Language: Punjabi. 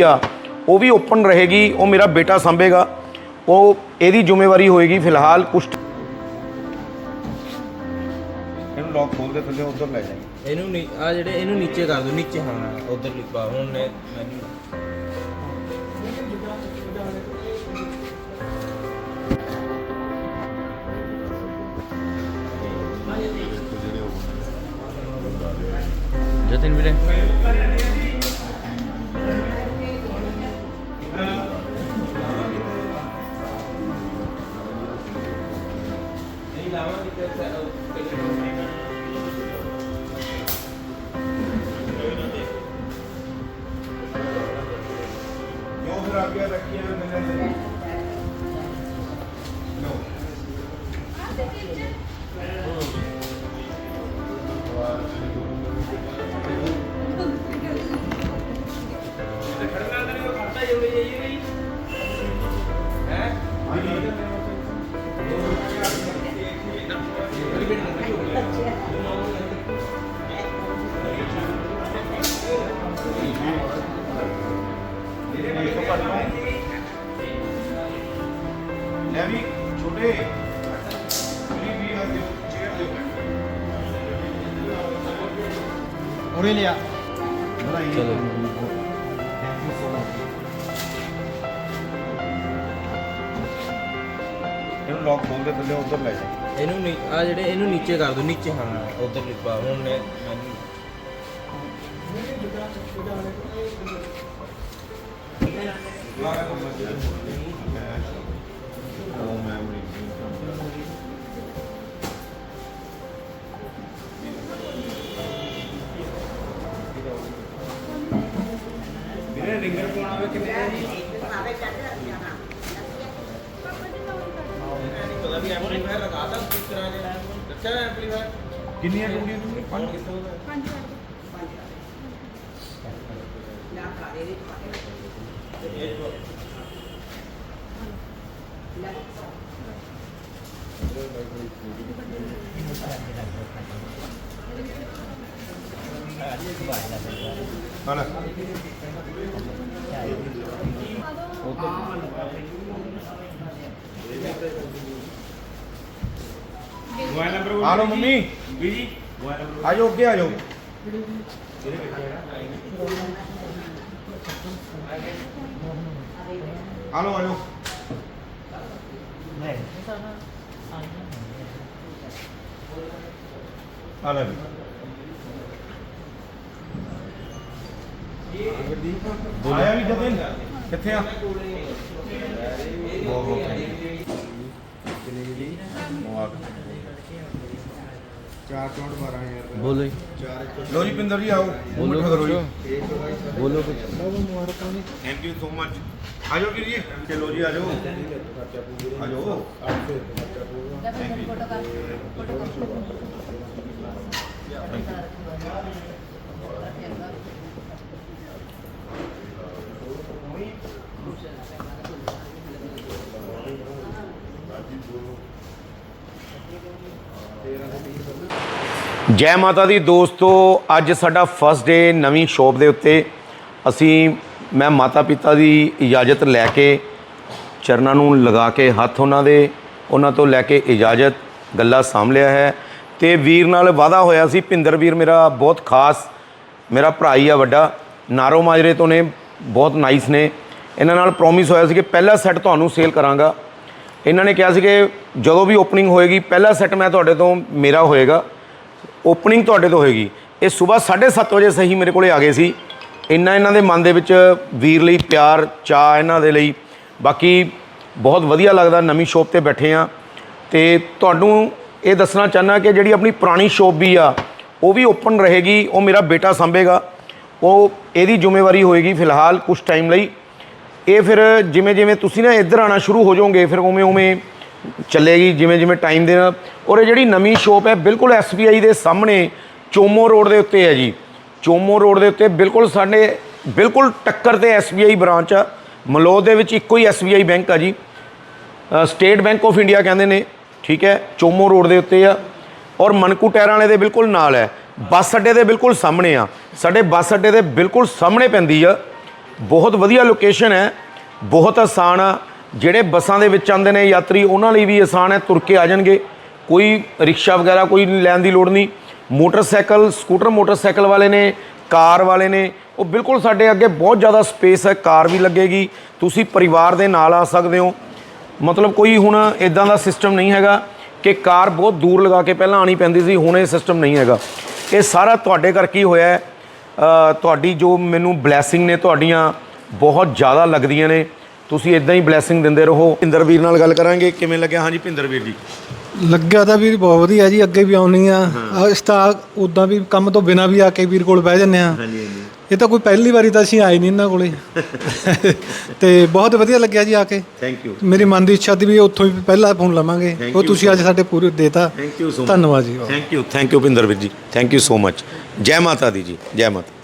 ਆ? ਉਹ ਵੀ ਓਪਨ ਰਹੇਗੀ ਉਹ ਮੇਰਾ ਬੇਟਾ ਸੰਭੇਗਾ ਉਹ ਇਹਦੀ ਜ਼ਿੰਮੇਵਾਰੀ ਹੋਏਗੀ ਫਿਲਹਾਲ ਕੁਛ ਇਹਨੂੰ ਲੌਕ ਖੋਲ ਦੇ ਥੱਲੇ ਉਧਰ ਲੈ ਜਾ। ਇਹਨੂੰ ਨੀ ਆ ਜਿਹੜੇ ਇਹਨੂੰ ਨੀਚੇ ਕਰ ਦਿਓ ਨੀਚੇ। ਹਾਂ। ਉਧਰ ਲਿਖਵਾ ਹੁਣ ਨੇ ਮੈਨੂੰ ਜਤਨ ਵੀਰੇ। ਜੋ ਫਿਰ ਅੱਗੇ ਰੱਖੀਆਂ ਨੇ ਲੋ ਲੈ ਵੀ ਛੋਟੇ ਵੀ ਵੀ ਆ ਦਿਓ ਚੇਅਰ ਦਿਓ ਉਰੇ ਲਿਆ ਚਲੋ। ਇਹਨੂੰ ਲੌਕ ਖੋਲ ਦੇ ਥੱਲੇ ਉਧਰ ਲੈ ਜਾ। ਇਹਨੂੰ ਨੀ ਆ ਜਿਹੜੇ ਇਹਨੂੰ ਨੀਚੇ ਕਰ ਦਿਓ ਨੀਚੇ। ਹਾਂ ਉਧਰ ਲਿਖਵਾ ਹੁਣ ਨੇ ਮੈਨੂੰ ਵੀਰੇ ਰਿੰਗਰ ਪਾਉਣਾ ਵੇ ਕਿੰਨੇ ਆ ਜੀ ਪਤਾ ਵੀ ਐਮਪਲੀਫਾਇਰ ਲਗਾਤਾ ਕਿਸ ਤਰ੍ਹਾਂ ਦੇ ਦੱਸਿਆ ਐਮਪਲੀਫਾਇਰ ਕਿੰਨੀਆਂ ਟੂਟੀਆਂ ਤੁਸੀਂ ਪੰਜ। ਕਿੱਥੋਂ ਦਾ ਹਣਾ ਮੋਬਾਈਲ ਨੰਬਰ ਆ ਲਓ ਮੰਮੀ ਵੀ ਜੀ ਆ ਜਾਓ ਅੱਗੇ ਆ ਜਾਓ ਆ ਲਓ ਆ ਜਾਓ ਆ ਲੈ ਵੀ ਆਇਆ ਵੀ ਜਤਨ ਕਿੱਥੇ ਆ ਬਹੁਤ ਬਹੁਤ ਚਾਰ ਚੌਂਟ 12000 ਬੋਲੋ ਜੀ। ਲੋ ਜੀ ਪਿੰਦਰ ਜੀ ਆਓ। ਬੋਲੋ ਕਰੋ ਜੀ। ਬੋਲੋ। ਥੈਂਕ ਯੂ ਸੋ ਮਚ ਆ ਜਾਓ ਵੀਰ ਜੀ। ਚਲੋ ਜੀ ਆ ਜਾਓ। ਆ ਜਾਓ। ਜੈ ਮਾਤਾ ਦੀ ਦੋਸਤੋ ਅੱਜ ਸਾਡਾ ਫਸਟ ਡੇ ਨਵੀਂ ਸ਼ੋਪ ਦੇ ਉੱਤੇ। ਅਸੀਂ ਮੈਂ ਮਾਤਾ ਪਿਤਾ ਦੀ ਇਜਾਜ਼ਤ ਲੈ ਕੇ ਚਰਨਾਂ ਨੂੰ ਲਗਾ ਕੇ ਹੱਥ ਉਹਨਾਂ ਦੇ, ਉਹਨਾਂ ਤੋਂ ਲੈ ਕੇ ਇਜਾਜ਼ਤ, ਗੱਲਾਂ ਸਾਂਭ ਲਿਆ ਹੈ। ਤੇ ਵੀਰ ਨਾਲ ਵਾਅਦਾ ਹੋਇਆ ਸੀ, ਭਿੰਦਰ ਵੀਰ ਮੇਰਾ ਬਹੁਤ ਖਾਸ, ਮੇਰਾ ਭਰਾ ਹੀ ਆ ਵੱਡਾ, ਨਾਰੋ ਮਾਜਰੇ ਤੋਂ ਨੇ, ਬਹੁਤ ਨਾਈਸ ਨੇ। ਇਹਨਾਂ ਨਾਲ ਪ੍ਰੋਮਿਸ ਹੋਇਆ ਸੀ ਕਿ ਪਹਿਲਾ ਸੈੱਟ ਤੁਹਾਨੂੰ ਸੇਲ ਕਰਾਂਗਾ। ਇਹਨਾਂ ਨੇ ਕਿਹਾ ਸੀ ਕਿ ਜਦੋਂ ਵੀ ਓਪਨਿੰਗ ਹੋਏਗੀ, ਪਹਿਲਾ ਸੈੱਟ ਮੈਂ ਤੁਹਾਡੇ ਤੋਂ ਮੇਰਾ ਹੋਏਗਾ ਓਪਨਿੰਗ ਤੁਹਾਡੇ ਤੋਂ ਹੋਏਗੀ। ਇਹ ਸਵੇਰ 7:30 ਵਜੇ ਸਹੀ ਮੇਰੇ ਕੋਲੇ ਆ ਗਏ ਸੀ। ਇੰਨਾ ਇਹਨਾਂ ਦੇ ਮਨ ਦੇ ਵਿੱਚ ਵੀਰ ਲਈ ਪਿਆਰ ਚਾਹ ਇਹਨਾਂ ਦੇ ਲਈ। ਬਾਕੀ ਬਹੁਤ ਵਧੀਆ ਲੱਗਦਾ ਨਵੀਂ ਸ਼ੋਪ ਤੇ ਬੈਠੇ ਆ ਤੇ ਤੁਹਾਨੂੰ ਇਹ ਦੱਸਣਾ ਚਾਹਨਾ ਕਿ ਜਿਹੜੀ ਆਪਣੀ ਪੁਰਾਣੀ ਸ਼ੋਪ ਵੀ ਆ, ਉਹ ਵੀ ਓਪਨ ਰਹੇਗੀ, ਉਹ ਮੇਰਾ ਬੇਟਾ ਸੰਭੇਗਾ। ਉਹ ਇਹਦੀ ਜ਼ਿੰਮੇਵਾਰੀ ਹੋਏਗੀ ਫਿਲਹਾਲ ਕੁਝ ਟਾਈਮ ਲਈ। ਇਹ ਫਿਰ ਜਿਵੇਂ ਜਿਵੇਂ ਤੁਸੀਂ ਨਾ ਇੱਧਰ ਆਣਾ ਸ਼ੁਰੂ ਹੋ ਜਾਓਗੇ, ਫਿਰ ਉਵੇਂ ਉਵੇਂ ਚੱਲੇਗੀ, ਜਿਵੇਂ ਜਿਵੇਂ ਟਾਈਮ ਦੇ ਨਾਲ। ਔਰ ਇਹ ਜਿਹੜੀ ਨਵੀਂ ਸ਼ੋਪ ਹੈ, ਬਿਲਕੁਲ SBI ਦੇ ਸਾਹਮਣੇ, ਚੋਮੋ ਰੋਡ ਦੇ ਉੱਤੇ ਹੈ ਜੀ। ਚੋਮੋ ਰੋਡ ਦੇ ਉੱਤੇ ਬਿਲਕੁਲ ਸਾਡੇ, ਬਿਲਕੁਲ ਟੱਕਰ ਤੇ SBI ਬ੍ਰਾਂਚ ਆ। ਮਲੋਦ ਦੇ ਵਿੱਚ ਇੱਕੋ ਹੀ SBI ਬੈਂਕ ਆ ਜੀ। ਸਟੇਟ ਬੈਂਕ ਆਫ ਇੰਡੀਆ ਕਹਿੰਦੇ ਨੇ, ਠੀਕ ਹੈ, ਚੋਮੋ ਰੋਡ ਦੇ ਉੱਤੇ ਆ। ਔਰ ਮਨਕੂ ਟਾਇਰਾਂ ਵਾਲੇ ਦੇ ਬਿਲਕੁਲ ਨਾਲ ਹੈ। ਬੱਸ ਅੱਡੇ ਦੇ ਬਿਲਕੁਲ ਸਾਹਮਣੇ ਆ। ਸਾਡੇ ਬੱਸ ਅੱਡੇ ਦੇ ਬਿਲਕੁਲ ਸਾਹਮਣੇ ਪੈਂਦੀ ਆ। ਬਹੁਤ ਵਧੀਆ ਲੋਕੇਸ਼ਨ ਹੈ। ਬਹੁਤ ਆਸਾਨ ਆ। ਜਿਹੜੇ ਬੱਸਾਂ ਦੇ ਵਿੱਚ ਆਉਂਦੇ ਨੇ ਯਾਤਰੀ, ਉਹਨਾਂ ਲਈ ਵੀ ਆਸਾਨ ਹੈ। ਤੁਰ ਕੇ ਆ ਜਾਣਗੇ। ਕੋਈ ਰਿਕਸ਼ਾ ਵਗੈਰਾ, ਕੋਈ ਲੈਣ ਦੀ ਲੋੜ ਨਹੀਂ। ਮੋਟਰਸਾਈਕਲ, ਸਕੂਟਰ, ਮੋਟਰਸਾਈਕਲ ਵਾਲੇ ਨੇ, ਕਾਰ ਵਾਲੇ ਨੇ, ਉਹ ਬਿਲਕੁਲ ਸਾਡੇ ਅੱਗੇ ਬਹੁਤ ਜ਼ਿਆਦਾ ਸਪੇਸ ਹੈ, ਕਾਰ ਵੀ ਲੱਗੇਗੀ, ਤੁਸੀਂ ਪਰਿਵਾਰ ਦੇ ਨਾਲ ਆ ਸਕਦੇ ਹੋ। ਮਤਲਬ ਕੋਈ ਹੁਣ ਇਦਾਂ ਦਾ ਸਿਸਟਮ ਨਹੀਂ ਹੈਗਾ ਕਿ ਕਾਰ ਬਹੁਤ ਦੂਰ ਲਗਾ ਕੇ ਪਹਿਲਾਂ ਆਣੀ ਪੈਂਦੀ ਸੀ, ਹੁਣ ਇਹ ਸਿਸਟਮ ਨਹੀਂ ਹੈਗਾ। ਇਹ ਸਾਰਾ ਤੁਹਾਡੇ ਕਰਕੇ ਹੀ ਹੋਇਆ ਹੈ। ਤੁਹਾਡੀ ਜੋ ਮੈਨੂੰ ਬਲੇਸਿੰਗ ਨੇ, ਤੁਹਾਡੀਆਂ ਬਹੁਤ ਜ਼ਿਆਦਾ ਲੱਗਦੀਆਂ ਨੇ। ਤੁਸੀਂ ਇਦਾਂ ਹੀ ਬਲੇਸਿੰਗ ਦਿੰਦੇ ਰਹੋ। ਭਿੰਦਰ ਵੀਰ ਨਾਲ ਗੱਲ ਕਰਾਂਗੇ, ਕਿਵੇਂ ਲੱਗਿਆ? ਹਾਂਜੀ ਭਿੰਦਰ ਵੀਰ ਜੀ। ਲੱਗਿਆ ਤਾਂ ਵੀਰ ਬਹੁਤ ਵਧੀਆ ਜੀ ਅੱਗੇ ਵੀ ਆਉਣੀ ਆ ਇਸ ਤਾਂ ਉਦਾਂ ਵੀ ਕੰਮ ਤੋਂ ਬਿਨਾ ਵੀ ਆ ਕੇ ਵੀਰ ਕੋਲ ਬਹਿ ਜੰਨੇ ਆ ਹਾਂਜੀ ਹਾਂਜੀ। ਇਹ ਤਾਂ ਕੋਈ ਪਹਿਲੀ ਵਾਰੀ ਤਾਂ ਅਸੀਂ ਆਏ ਨਹੀਂ ਇਹਨਾਂ ਕੋਲੇ। ਤੇ ਬਹੁਤ ਵਧੀਆ ਲੱਗਿਆ ਜੀ ਆ ਕੇ। ਥੈਂਕ ਯੂ ਮੇਰੀ ਮਨ ਦੀ ਇੱਛਾ ਦੀ ਵੀ ਉੱਥੋਂ ਹੀ ਪਹਿਲਾ ਫੋਨ ਲਵਾਂਗੇ। Thank ਉਹ you ਤੁਸੀਂ ਅੱਜ ਸਾਡੇ ਪੂਰੇ ਦੇਤਾ। ਥੈਂਕ ਯੂ ਸੋ ਮਚ ਧੰਨਵਾਦ ਜੀ। Thank you thank you Bhinder ਵੀਰ ਜੀ। ਥੈਂਕ ਯੂ ਸੋ ਮਚ ਜੈ ਮਾਤਾ ਦੀ ਜੀ। ਜੈ ਮਾਤਾ।